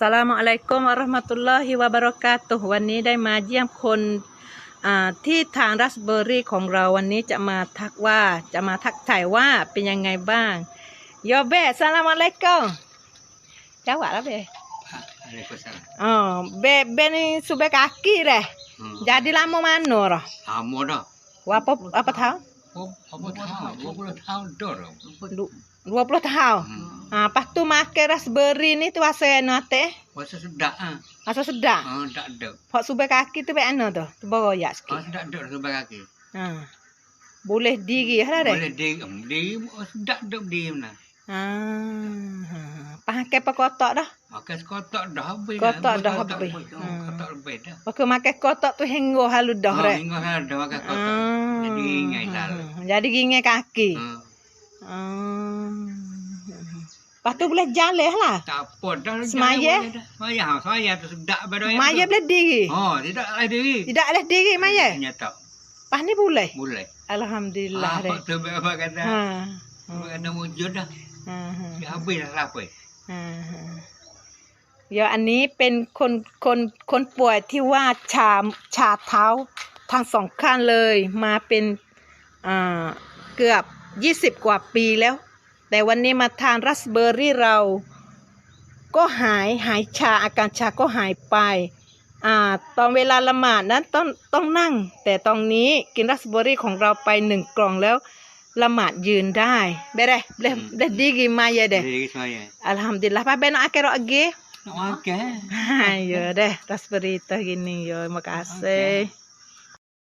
สลามอะลัยกุมอะลาะ์มัตุลลอฮิวะบารอกาตุวันนี้ได้มาเยี่ยมคนที่ทางรัสเบอร์รี่ของเราวันนี้จะมาทักว่าจะมาทักถ่ายว่าเป็นยังไงบ้างยอเบสลามอะลัยกุมจ้าวะละเบะอ๋อเบะเบนสุเบกากีเร่ jadi lama mana อ o h lama dah a ป a apa tahun 20 t a h ท้า0 tahun d a ป20 tahun Ha, lepas tu makan raspberry ni tu rasa yang mana teh? Rasa sedap ha. Rasa sedap? Ha, tak ada. Pak subah kaki tu baik mana tu? Tu beroyak sikit. Ha, tak ada subah kaki. Ha. Boleh diri lah dah? Boleh diri. Diri, sedap tak diri mana. Hmm. Pakai apa kotak dah? Pakai kotak dah habis. Kotak dah habis. Oh, hmm. Kotak lebih dah. Pakai makan kotak tu hengoh halu dah. Oh, hengoh halu dah makan ah. kotak. Jadi ingat lah. Jadi ingat kaki. Hmm. ปัตุบเลจ้าเลยฮะล่ะปวดสมัยเย่ไม่ยาวเขาอยากจะดักไปด้วยมาเย่เล็ดีกีอ๋อที่ดักเล็ดีกีไม่เย่ปานี่บุลเลยบุลเลยอัลฮัมดุลิลลาห์เลยตัวเบบากันนะเบบานมุจุดนะยาบีนะครับไปเดี๋ยวอันนี้เป็นคนคนคนป่วยที่ว่าชาชาเท้าทางสองข้างเลย มาเป็นเกือบยี่สิบกว่าปีแล้วแต่วันนี้มาทานรัสเบอร์รี่เรา ก็หายหายชาอาการชาก็หายไปอ่าตอนเวลาละหมาดนั้นต้องต้องนั่ง แต่ตอนนี้กินรัสเบอร์รี่ของเราไปหนึ่งกล่องแล้ว ละหมาดยืนได้เบเรเบเดดีกิมาเยอะเดอัลฮัมดุลิลลาห์ไปเป็นอาเกรอเก o เ e เ k เด้อร d สเบอร์รี่ตัว i n i น o makasih. Okay.